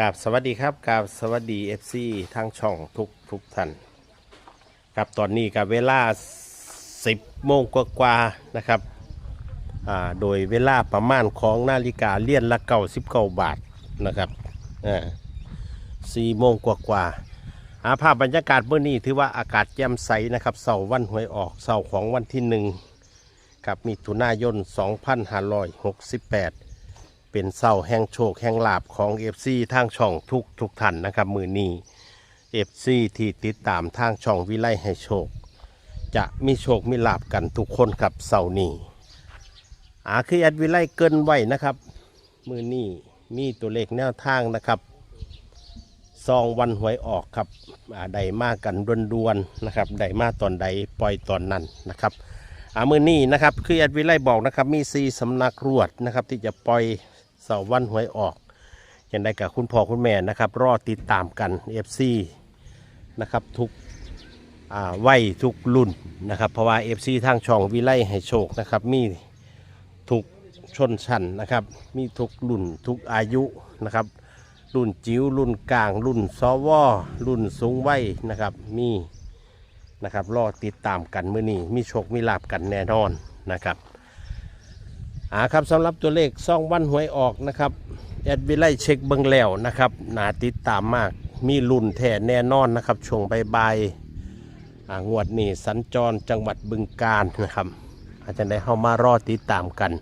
กราบสวัสดีครับกราบสวัสดี FC ทางช่องทุกทุกท่านกับตอนนี้กับเวลา 10โมงกว่าๆนะครับอ่าโดยเวลาประมาณของนาฬิกาเลี่ยนละเก่าสิบเก้าบาทนะครับอ่าสี่โมงกว่าๆอาภาพบรรยากาศเมื่อนี้ถือว่าอากาศแจ่มใสนะครับเสาร์วันหวยออกเสาร์ของวันที่หนึ่งกับมิถุนายน 2568 เป็นเศร้าแห่งโชคแห่งลาบของ FC ทางช่องทุกทุกท่านนะครับ มือนี้ FC ที่ติดตามทางช่องวิไลให้โชค จะมีโชคมีลาบกันทุกคนครับเสาร์นี้อาคือแอดวิไลเกินไว้นะครับ มือนี้มีตัวเลขแนวทางนะครับซองวันหวยออกครับอ่าใดมากกันดวนๆนะครับใดมาตอนใดปล่อยตอนนั้นนะครับอามือนี้นะครับคือแอดวิไลบอกนะครับมีซีสำนักรวดนะครับที่จะปล่อย เสาร์วันหวยออกอย่างไรกับคุณพ่อคุณแม่นะครับ รอติดตามกัน FC นะครับทุกวัยทุกรุ่นนะครับ เพราะว่า FC ทางช่องวิไลให้โชคนะครับ มีทุกชนชั้นนะครับ มีทุกรุ่นทุกอายุนะครับ รุ่นจิ๋วรุ่นกลาง รุ่นซอวอรุ่นสูงวัยนะครับมีนะครับรอติดตามกันมื้อนี้มีโชคมีลาบกันแน่นอนนะครับ อ่าครับสำหรับตัวเลขซ่องวันหวยออกนะครับแอดวิไลเช็คเบิ้งแล้วนะครับหนาติดตามมากมีรุ่นแท้แน่นอนนะครับช่วงบายๆอ่างวดนี้สัญจรจังหวัดบึงกาฬนะครับ อาจจะได้เข้ามารอติดตามกัน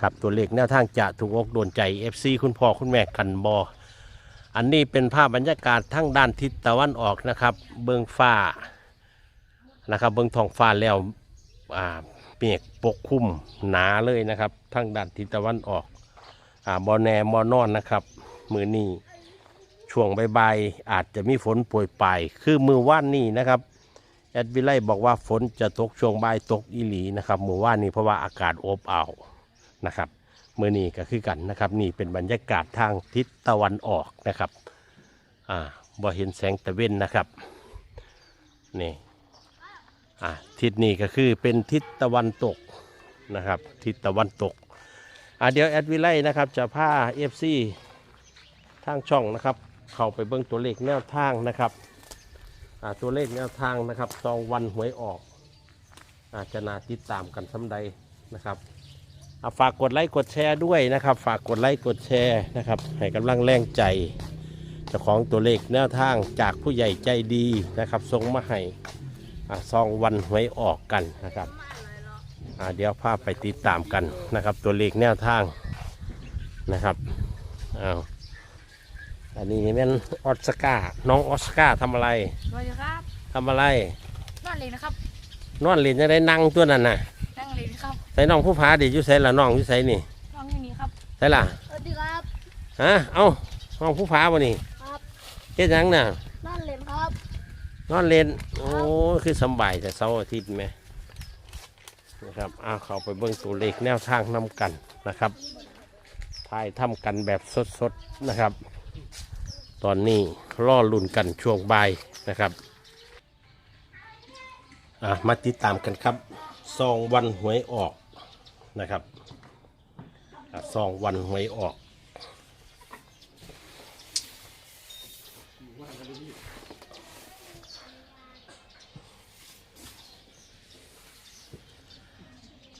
ครับตัวเลขแนวทางจะถูกอกโดนใจ FC คุณพ่อคุณแม่กันบออันนี้เป็นภาพบรรยากาศทั้งด้านทิศตะวันออกนะครับ เบื้องฟ้านะครับ เบื้องท้องฟ้าแล้วอ่า เมฆปกคลุมหนาเลยนะครับทั้งด้านทิศตะวันออกอ่าบอแนมอนอนนะครับ มือนี้ช่วงใบ่ายๆอาจจะมีฝนโปรยปลายคือมือว่านนี้นะครับแอดวิไลบอกว่าฝนจะตกช่วงบ่ายตกอีหลีนะครับมือว่านนี้เพราะว่าอากาศอบอ้าวนะครับมือนี้ก็คือกันนะครับ นี่เป็นบรรยากาศทางทิศตะวันออกนะครับอ่าบ่เห็นแสงตะเว้นนะครับนี่ อะทิศนี้ก็คือเป็นทิศตะวันตกนะครับ ทิศตะวันตกอะเดี๋ยวแอดวิไลนะครับจะพาเอฟซีทางช่องนะครับ เข้าไปเบิ้งตัวเลขแนวทางนะครับอะตัวเลขแนวทางนะครับซองวันหวยออกอาจจะนาติดตามกันสำใดนะครับอะฝากกดไลค์กดแชร์ด้วยนะครับ ฝากกดไลค์กดแชร์นะครับให้กำลังแรงใจเจ้าของตัวเลขแนวทางจากผู้ใหญ่ใจดีนะครับส่งมาให้ ซองวันหวยออกกันนะครับอ่าเดี๋ยวภาพไปติดตามกันนะครับ ตัวเลขแนวทางนะครับอ้าวอันนี้เป็นออสการ์น้องออสการ์ทำอะไรสวัสดีครับทำอะไรนอนเลยนะครับนอนเล่นจะได้นั่งตัวนั้นน่ะนั่งเลยครับใส่น้องผู้พาดิอยู่ใส่ละน้องอยู่ใส่นี่นอนอย่างนี้ครับใส่ละสวัสดีครับฮะเอ้าน้องผู้พาบ่นี่ครับเฮ็ดหยังน่ะ นอนเล่นครับ นอนเล่นโอ้คือสำบายแต่เสาร์อาทิตย์ไหมนะครับเอาเข้าไปเบิ่งตัวเลขแนวทางนำกันนะครับถ่ายทำกันแบบสดๆนะครับ ตอนนี้ล่อลุ่นกันช่วงบ่ายนะครับอะมาติดตามกันครับซองวันหวยออกนะครับอะซองวันหวยออก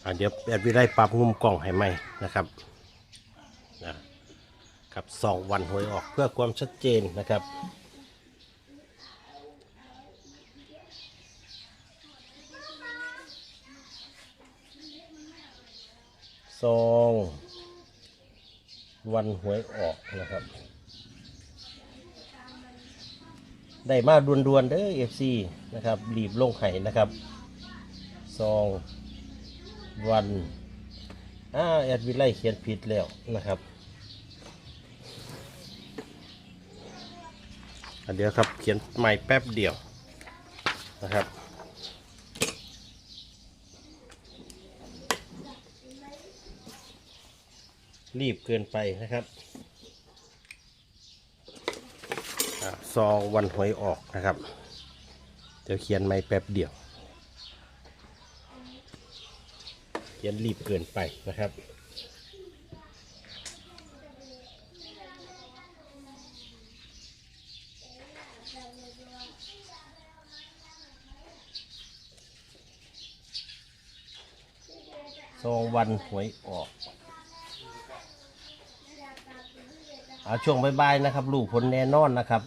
อะเดี๋ยวแอดวิได้ปรับมุมกล้องให้ไหมนะครับนะครับสองวันหวยออกเพื่อความชัดเจนนะครับสองวันหวยออกนะครับ ได้มาด่วนๆเด้อเอฟซีนะครับรีบลงไห้นะครับซอง วันอ่าแอดวิไลเขียนผิดแล้วนะครับเดี๋ยวครับเขียนใหม่แป๊บเดียวนะครับรีบเกินไปนะครับซองวันหวยออกนะครับ เดี๋ยวเขียนใหม่แป๊บเดียว อย่ารีบเกินไปนะครับสองวันหวยออกเอาช่วงบ่ายๆนะครับ ลูกผลแน่นอนนะครับ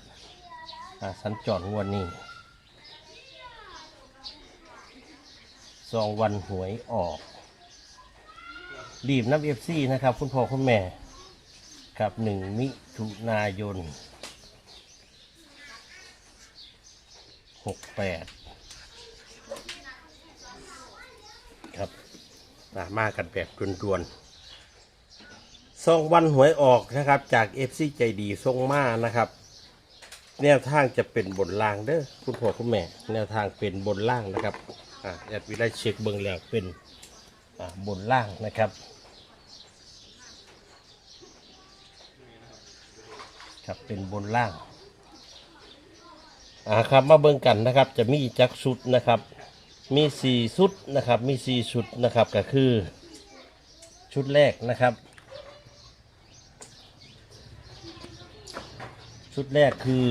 สันจอดวันนี้สองวันหวยออก รีบนับเอฟซีนะครับ คุณพ่อคุณแม่กับหนึ่งมิถุนายนหกแปดครับมามากันแบบด่วนๆซองวันหวยออกนะครับ จากเอฟซีใจดีทรงมานะครับ แนวทางจะเป็นบนล่างเด้อคุณพ่อคุณแม่ แนวทางเป็นบนล่างนะครับอ่าแอดวิไลเช็คเบิงแล้วเป็นบนล่างนะครับ ครับเป็นบนล่างอ่าครับมาเบิ่งกันนะครับจะมีจักชุดนะครับ มีสี่ชุดนะครับมีสี่ชุดนะครับก็คือชุดแรกนะครับ ชุดแรกคือ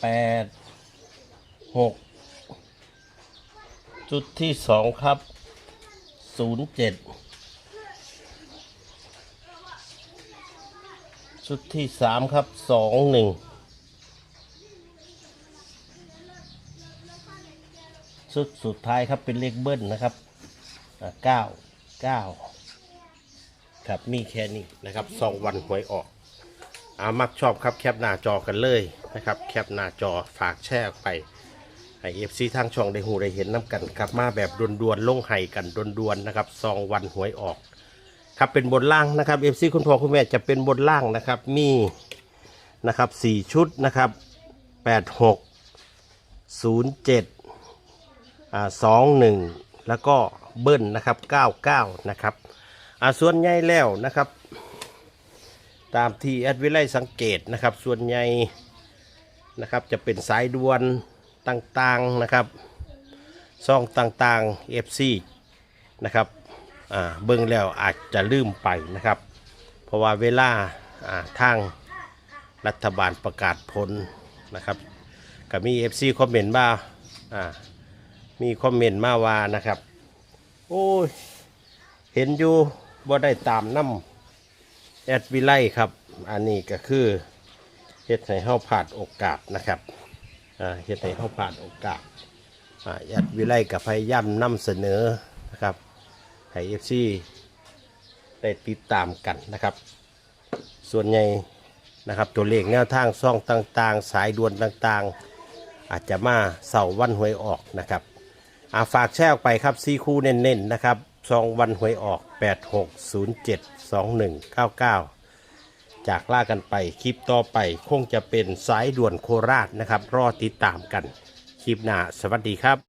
แปดหกชุดที่สองครับศูนย์เจ็ด ชุดที่สามครับสองหนึ่งชุดสุดท้ายครับเป็นเลขเบิ้ลนะครับเก้าเก้าครับมีแค่นี้นะครับสองวันหวยออกอามักชอบครับแคปหน้าจอกันเลยนะครับ แคปหน้าจอฝากแชร์ไปให้เอฟซีทางช่องได้หูได้เห็นน้ำกันครับมาแบบด่วนๆลงไห้กันด่วนๆนะครับสองวันหวยออก ครับเป็นบนล่างนะครับเอฟซีคุณพ่อคุณแม่จะเป็นบนล่างนะครับมีนะครับสี่ชุดนะครับแปดหกศูนย์เจ็ดอ่าสองหนึ่งแล้วก็เบิ้ลนะครับเก้าเก้านะครับอ่าส่วนใหญ่แล้วนะครับ ตามที่แอดวิไลสังเกตนะครับส่วนใหญ่นะครับจะเป็นสายด่วนต่างๆนะครับซองต่างๆ FC นะครับ เบิ่งแล้วอาจจะลืมไปนะครับ เพราะว่าเวลาทางรัฐบาลประกาศผลนะครับก็มี FC คอมเมนต์มาอ่ามีคอมเมนต์มาว่านะครับ โอ้ย เห็นอยู่บ่ได้ตามน้ำแอดวิไลครับ อันนี้ก็คือเฮ็ดให้เฮาพลาดโอกาสนะครับเฮ็ดให้เฮาพลาดโอกาสแอดวิไลกับพยายามนำเสนอนะครับ ให้เอฟซีได้ติดตามกันนะครับ ส่วนใหญ่นะครับตัวเลขแนวทางซ่องต่างๆ สายด่วนต่างๆ อาจจะมาเสาร์วันหวยออกนะครับอาฝากแชร์ออกไปครับซีคู่เน้นๆนะครับซองวันหวยออก 86072199 จากล่ากันไปคลิปต่อไปคงจะเป็นสายด่วนโคราชนะครับ รอติดตามกัน คลิปหน้าสวัสดีครับ